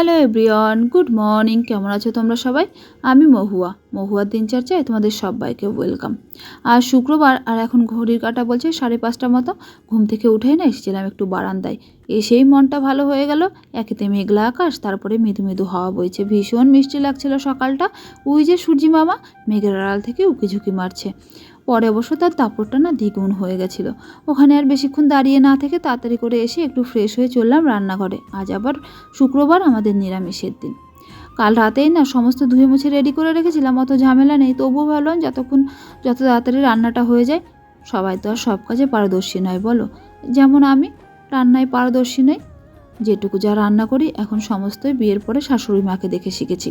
Hello everyone, good morning. কেমন আছো তোমরা সবাই? আমি মহুয়া। মহুয়ার দিন চর্চায় তোমাদের সবাইকে ওয়েলকাম। আর শুক্রবার, আর এখন ঘড়ির কাটা বলছে সাড়ে পাঁচটা মতো। ঘুম থেকে উঠেই না এসেছিলাম একটু বারান্দায়। এসেই মনটা ভালো হয়ে গেল। একেতে মেঘলা আকাশ, তারপরে মৃদু মৃদু হাওয়া বইছে। ভীষণ মিষ্টি লাগছিল সকালটা। ওই যে সূর্যি মামা, মেঘের আড়াল থেকে উকি ঝুঁকি মারছে। পরে অবশ্য তার দাপটটা না দ্বিগুণ হয়ে গেছিল। ওখানে আর বেশিক্ষণ দাঁড়িয়ে না থেকে তাড়াতাড়ি করে এসে একটু ফ্রেশ হয়ে চললাম রান্নাঘরে। আজ আবার শুক্রবার আমাদের নিরামিষের দিন। কাল রাতেই না সমস্ত ধুয়ে মুছে রেডি করে রেখেছিলাম, অত ঝামেলা নেই। তবুও ভাবলাম যতক্ষণ, যত তাড়াতাড়ি রান্নাটা হয়ে যায়, সবাই তো আর সব কাজে পারদর্শী নয় বলো। যেমন আমি, রান্নায় পারদর্শী নই। যেটুকু যা রান্না করি, এখন সমস্তই বিয়ের পরে শাশুড়ি মাকে দেখে শিখেছি।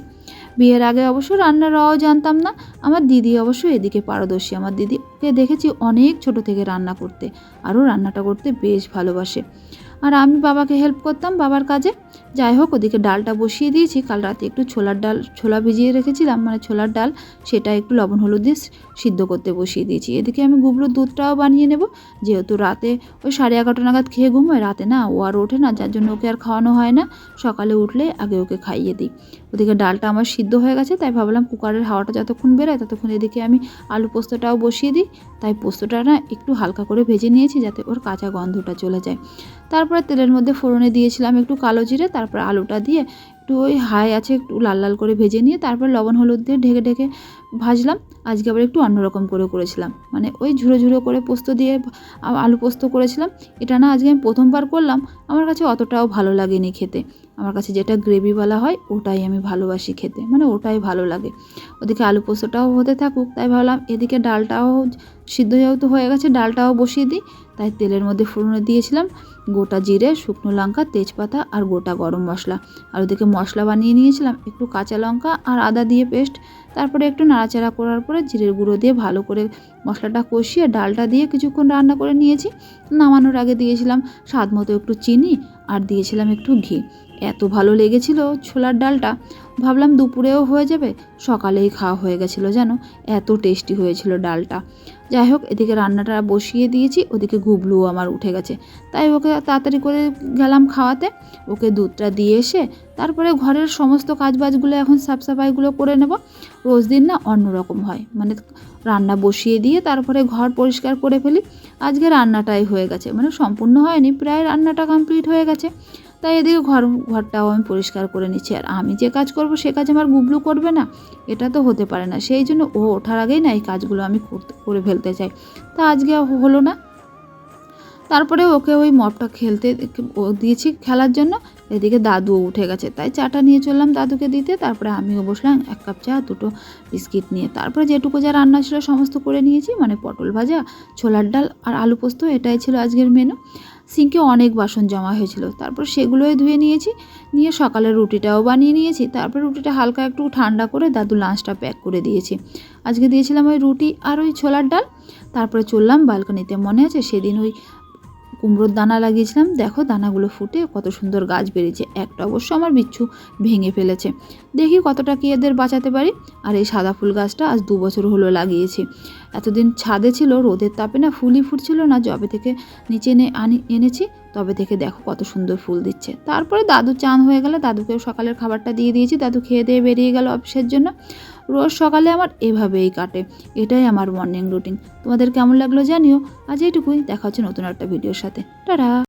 বিয়ের আগে অবশ্য রান্নার রাও জানতাম না, আমার দিদি অবশ্য এদিকে পারদর্শী। আমার দিদিকে দেখেছি অনেক ছোট থেকে রান্না করতে, আরও রান্নাটা করতে বেশ ভালোবাসে। আর আমি বাবাকে হেল্প করতাম বাবার কাজে। যাই হোক, ওদিকে ডালটা বসিয়ে দিয়েছি। কাল রাতে একটু ছোলার ডাল, ছোলা ভিজিয়ে রেখেছিলাম। মানে ছোলার ডাল, সেটা একটু লবণ হলুদ দিয়ে সিদ্ধ করতে বসিয়ে দিয়েছি। এদিকে আমি গুবলুর দুধটাও বানিয়ে নেব। যেহেতু রাতে ওই সাড়ে এগারোটা নাগাদ খেয়ে ঘুমোয়, রাতে না ও আর ওঠে না, যার জন্য ওকে আর খাওয়ানো হয় না। সকালে উঠলে আগে ওকে খাইয়ে দিই। ওদিকে ডালটা আমার সিদ্ধ হয়ে গেছে, তাই ভাবলাম কুকারের হাওয়াটা যতক্ষণ বেরোয় ততক্ষণ এদিকে আমি আলু পোস্তটাও বসিয়ে দিই। তাই পোস্তটা না একটু হালকা করে ভেজে নিয়েছি, যাতে ওর কাঁচা গন্ধটা চলে যায়। তারপরে তেলের মধ্যে ফোড়নে দিয়েছিলাম একটু কালো জিরে, তারপর আলুটা দিয়ে একটু ওই হাই আছে একটু লাল লাল করে ভেজে নিয়ে তারপর লবণ হলুদ দিয়ে ঢেকে ঢেকে ভাজলাম। আজকে আবার একটু অন্যরকম করে করেছিলাম। মানে ওই ঝুড়ো ঝুড়ো করে পোস্ত দিয়ে আলু পোস্ত করেছিলাম। এটা না আজকে আমি প্রথমবার করলাম। আমার কাছে অতটাও ভালো লাগেনি খেতে। আমার কাছে যেটা গ্রেভিওয়ালা হয়, ওটাই আমি ভালোবাসি খেতে। মানে ওটাই ভালো লাগে। ওদিকে আলু পোস্তটাও হতে থাকুক, তাই ভাবলাম এদিকে ডালটাও সিদ্ধ যেহেতু হয়ে গেছে, ডালটাও বসিয়ে দিই। তাই তেলের মধ্যে ফোড়নে দিয়েছিলাম, গোটা জিরে, শুকনো লঙ্কা, তেজপাতা আর গোটা গরম মশলা। আর ওদিকে মশলা বানিয়ে নিয়েছিলাম, একটু কাঁচা লঙ্কা আর আদা দিয়ে পেস্ট। তারপরে একটু নাড়াচাড়া করার পরে জিরের গুঁড়ো দিয়ে ভালো করে মশলাটা কষিয়ে ডালটা দিয়ে কিছুক্ষণ রান্না করে নিয়েছি। নামানোর আগে দিয়েছিলাম স্বাদ মতো একটু চিনি আর দিয়েছিলাম একটু ঘি। এত ভালো লেগেছিল ছোলার ডালটা? ভাবলাম দুপুরেও হয়ে যাবে, সকালেই খাওয়া হয়ে গেছিল জানো এত টেস্টি হয়েছিল ডালটা। যাই হোক, এদিকে রান্নাটা বসিয়ে দিয়েছি, ওদিকে গুবলুও আমার উঠে গেছে। তাই ওকে তাড়াতাড়ি করে গেলাম খাওয়াতে, ওকে দুধটা দিয়ে এসে, তারপরে ঘরের সমস্ত কাজবাজগুলো এখন সাফ সাফাইগুলো করে নেব। রোজ দিন না অন্যরকম হয় মানে রান্না বসিয়ে দিয়ে তারপরে ঘর পরিষ্কার করে ফেলি। আজকে রান্নাটাই হয়ে গেছে মানে সম্পূর্ণ হয়নি, প্রায় রান্নাটা কমপ্লিট হয়ে গেছে। তাই এদিকে ঘর, ঘরটাও আমি পরিষ্কার করে নিচ্ছি। আর আমি যে কাজ করব সে কাজ আমার গুবলু করবে না। এটা তো হতে পারে না। সেই জন্য ও ওঠার আগেই না এই কাজগুলো আমি করে ফেলতে চাই। তা আজকে হলো না। তারপরে ওকে ওই মপটা খেলতে ও দিয়েছি খেলার জন্য। এদিকে দাদু উঠে গেছে। তাই চাটা নিয়ে চললাম দাদুকে দিতে। তারপরে আমিও বসলাম এক কাপ চা, দুটো বিস্কিট নিয়ে। তারপরে যেটুকু যা রান্না ছিল সমস্ত করে নিয়েছি। মানে পটল ভাজা, ছোলার ডাল আর আলু পোস্ত, এটাই ছিল আজকের মেনু সিঙ্কে অনেক বাসন জমা হয়েছিল। তারপর সেগুলোই ধুয়ে নিয়েছি, নিয়ে সকালে রুটিটাও বানিয়ে নিয়েছি। তারপর রুটিটা হালকা একটু ঠান্ডা করে দাদু লাঞ্চটা প্যাক করে দিয়েছি। আজকে দিয়েছিলাম ওই রুটি আর ওই ছোলার ডাল। তারপরে চললাম বালকনিতে মনে আছে সেদিন ওই কুমড়োর দানা লাগিয়েছিলাম। দেখো দানাগুলো ফুটে কত সুন্দর গাছ বেরিয়েছে। একটা অবশ্য আমার বিচ্ছু ভেঙে ফেলেছে। দেখি কতটা কি এদের বাঁচাতে পারি। আর এই সাদা ফুল গাছটা আজ দু বছর হলো লাগিয়েছি। এতদিন ছাদে ছিল, রোদের তাপে না ফুলই ফুটছিল না। জবে থেকে নিচে এনে আনি, এনেছি, তবে থেকে দেখো কত সুন্দর ফুল দিচ্ছে। তারপরে দাদু চান হয়ে গেলে। দাদুকেও সকালের খাবারটা দিয়ে দিয়েছি। দাদু খেয়ে দিয়ে বেরিয়ে গেল অফিসের জন্য। রোজ সকালে আমার এভাবেই কাটে। এটাই আমার মর্নিং রুটিন তোমাদের কেমন লাগল জানিও। আজ এইটুকুই। দেখা হচ্ছে নতুন একটা ভিডিওর সাথে। টাটা!